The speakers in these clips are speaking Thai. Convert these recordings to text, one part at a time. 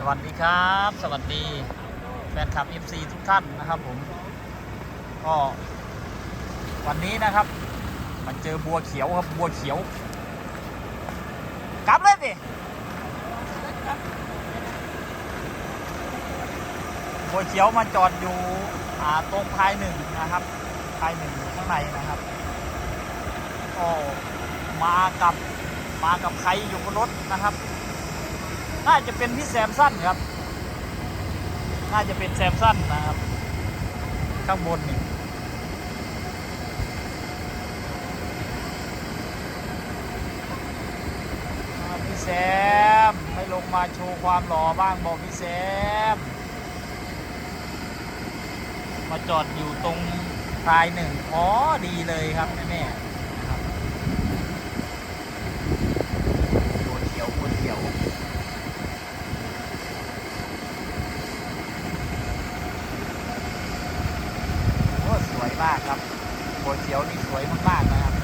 สวัสดีครับ สวัสดีแฟนคลับ FC ทุกท่านนะครับผม ก็วันนี้นะครับมาเจอบัวเขียวครับบัวเขียว กลับเลยสิบัวเขียวมาจอดอยู่ตรงพายหนึ่งนะครับพายหนึ่งอยู่ข้างในนะครับก็มากับมากับใครอยู่บนรถนะครับ น่าจะเป็นพี่แซมสั้นครับ น่าจะเป็นแซมสั้นนะครับ ข้างบนนี่พี่แซมไม่ลงมาโชว์ความหล่อบ้างบอกพี่แซม มาจอดอยู่ตรงพายหนึ่งอ๋อดีเลยครับแม่แม่ๆนะครับบัวเขียวบัวเขียว โอ้สวยมากครับโบวเขียวนี่สวยมากๆนะครับ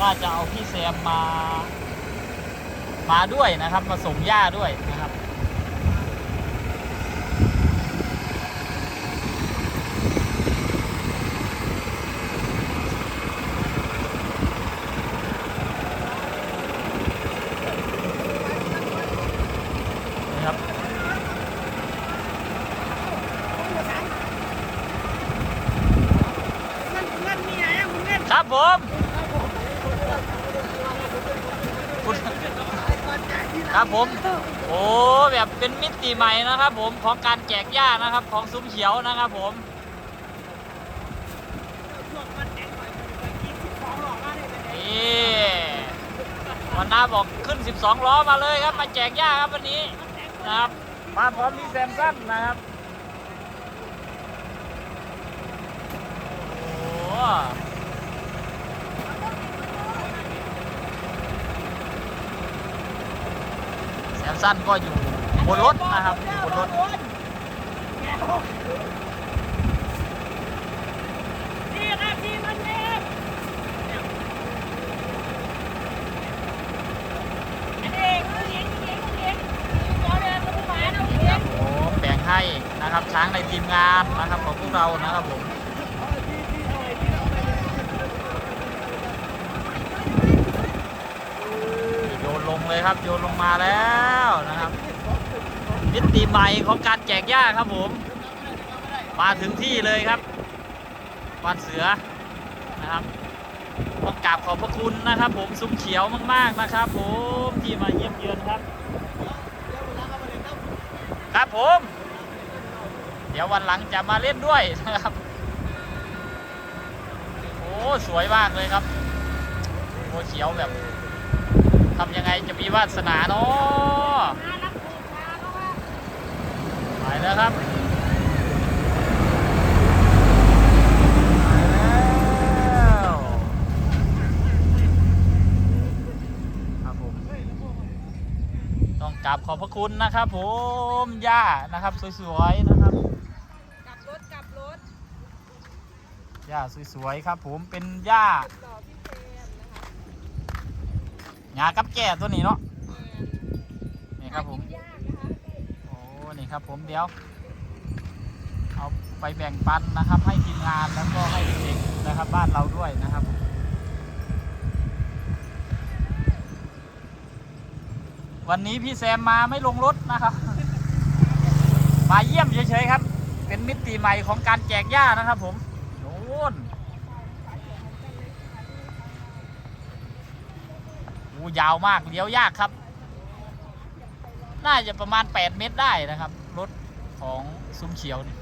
น่าจะเอาพี่แซมมา มาด้วยนะครับ มาส่งย่าด้วยนะครับนะครับเงินเงินมีไหนอะคุณเงินครับผมคุณ ก่อนจ่ายที่ ครับผม โอ้แบบเป็นมิติใหม่นะครับ ผมของการแจกหญ้านะครับ ของซุ้มเขียวนะครับ ผมช่วงก่อนแจกหน่อยไปกินสิบสองหลอกมาเลยไปไหนนี่วันนาบอกขึ้น 12 ล้อมาเลยครับ มาแจกหญ้าครับวันนี้นะครับ มาพร้อมที่แซมสั้นนะครับโอ้แซม สั้นก็อยู่บนรถนะครับบนรถนี่ครับทีมันเองอันนี้ผู้หญิงผู้หญิงผู้หญิงเราเดินผู้หมาเราผู้หญิงผมแบ่งให้นะครับช้างในทีมงานนะครับของพวกเรานะครับผมโยนลง เลยครับโยนลงมาแล้วนะครับมิติใหม่ของการแจกหญ้าครับผม มาถึงที่เลยครับวันเสือนะครับต้องกราบขอบพระคุณนะครับ ผมซุ้มเขียวมากๆนะครับ ผมที่มาเยี่ยมเยือนครับ ครับผม เดี๋ยววันหลังจะมาเล่นด้วยนะครับโอ้สวยมากเลยครับโอ้เขียวแบบ ทำยังไงจะมีวาสนาเนาะมารับผูกมาเพราะว่าไปแล้วครับไปแล้วครับผมต้องกราบขอบพระคุณนะครับผมย่านะครับสวยๆนะครับกลับรถกลับรถหญ้าสวยๆครับผมเป็นหญ้า หล่อพี่เฟรมนะคะ หญ้ากับแก่ตัวนี้เนาะแมนนี่ครับผมหากินยากนะคะโอ้นี่ครับผมเดี๋ยว เอาไปแบ่งปันนะครับ ให้ทีมงานแล้วก็ให้เด็กๆนะครับบ้านเราด้วยนะครับวันนี้พี่แซมมาไม่ลงรถนะครับ มาเยี่ยมเฉยๆครับ เป็นมิติใหม่ของการแจกหญ้านะครับผมโน่น โอ้ยาวมากเลี้ยวยากครับ น่าจะประมาณ 8 เมตรได้นะครับ รถของซุ้มเขียวนี่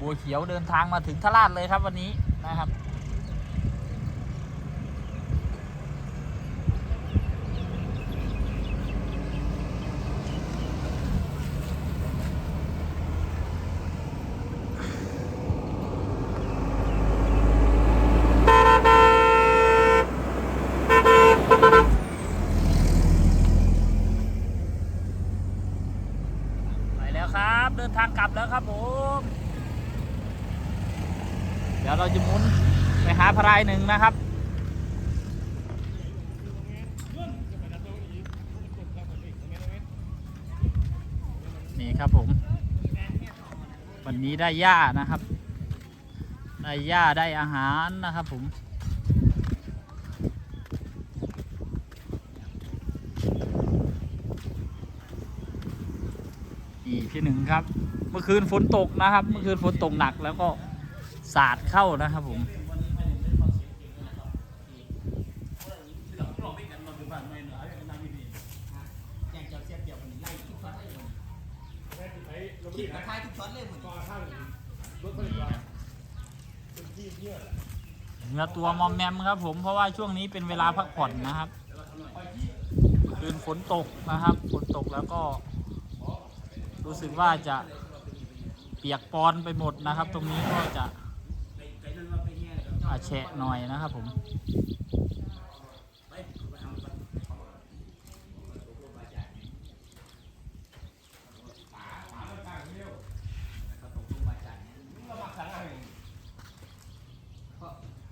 บัวเขียวเดินทางมาถึงทราดเลยครับวันนี้นะครับับเดินทางกลับแล้วครับผมเดี๋ยวเราจะมุนไปหาพรายหนึ่งนะครับนี่ครับผม วันนี้ได้หญ้านะครับ ได้หญ้าได้อาหารนะครับผม นี่พี่หนึ่งครับ เมื่อคืนฝนตกนะครับ เมื่อคืนฝนตกหนักแล้วก็สาดเข้านะครับผมคิดกับท้ายทุกช็อตเลยหมือนกันเนื้อตัวมอมแมมครับผมเพราะว่าช่วงนี้เป็นเวลาพักผ่อนนะครับ คืนฝนตกนะครับ ฝนตกแล้วก็ รู้สึกว่าจะเปียกปอนไปหมดนะครับ ตรงนี้ก็จะอาแฉะหน่อยนะครับผม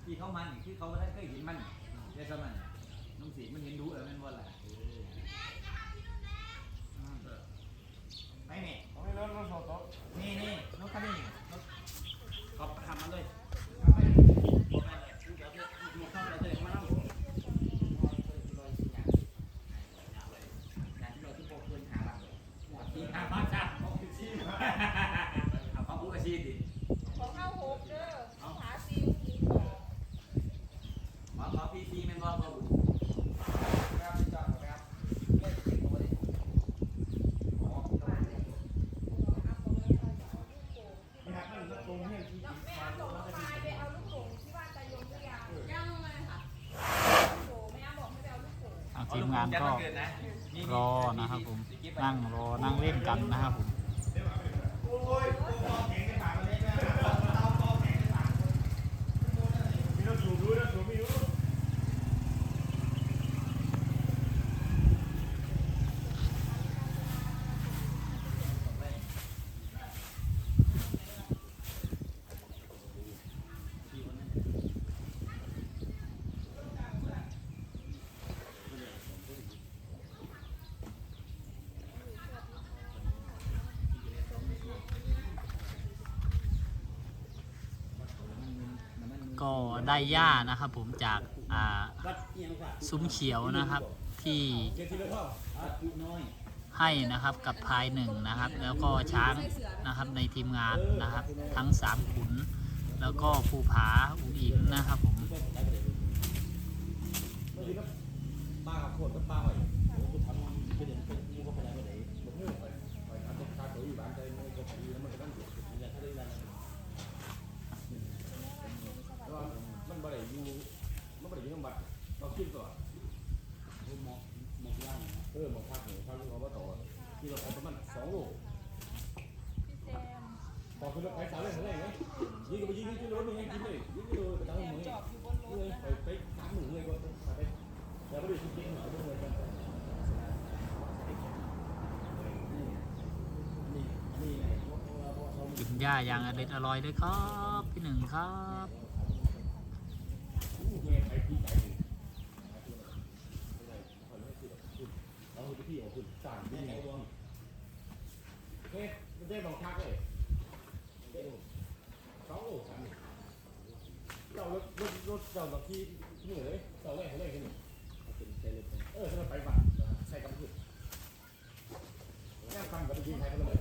ที่เขามันที่เขาได้เคยเห็นมันได้สมันนุ่งสีมันเห็นดูแล้วมันว่าอะไรไม่เนี่ยนี่นี่นกคันนี้นกเขาทำมันเลยเขาพูดอาชีพดิ ของเข้าหกเด้อหาซิวอีกของ ขอขอพีซีแมนบอลเขา ทีมงานก็รอนะครับผมนั่งรอนั่งเล่นกันนะครับผม ก็ได้หญ้านะครับผมจากอ่าซุ้มเขียวนะครับที่ให้นะครับกับพายหนึ่งนะครับ แล้วก็ช้างนะครับในทีมงานนะครับ ทั้งสามขุน แล้วก็ภูผาอุอิงนะครับผม ป้ากับโคตรกับป้าไว้ผมก็ทำเป็นอย่างเป็นมูก็ไปได้ไปไหนผมเนี่ยไปไปทำเป็นคาตัวอยู่บ้านใจไม่ก็ไปแล้วมันก็ต้องเดือดอย่างถ้าได้แล้วแล้วมันบ่ได้อยู่มันบ่ได้อยู่ในบัตรเราขึ้นก่อนหมอกหมอกย่างเออหมอกพักเนี่ยพักที่เขาว่า ต่อที่เราไปประมาณสองโลพอขึ้นรถไปสามเลยเหร่ไหมยิงก็ไปยิงที่รถม่ให้กินเลยยิงก็ไปตั้งมือเลยไปไปสามหมื่นเลยก็ไปแล้วก็ดูจริงๆหน่อยด้วยกันกินหญ้าอย่างอร่อยอร่อยเลยครับ พี่หนึ่งครับ ผู้เฮ้ยเราไปที่ของคุณสามที่ไหนบ้างเฮ้ยมันได้บางทักเลยสองโลสามเรารถรถรถเราบางที่ที่หนึ่งเลยเราแรกเขาแรกที่หนึ่งเออถ้าเราไปบ้านใส่กำพืชแค่ฟังกับไปยิงใครคนละ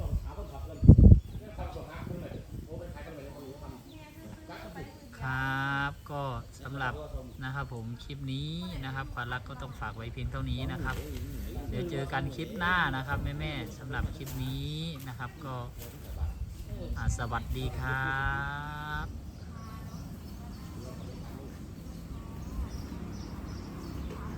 ครับ ก็สำหรับนะครับผมคลิปนี้นะครับความรักก็ต้องฝากไว้เพียงเท่านี้นะครับ เดี๋ยวเจอกันคลิปหน้านะครับแม่ๆสำหรับคลิปนี้นะครับก็สวัสดีครับ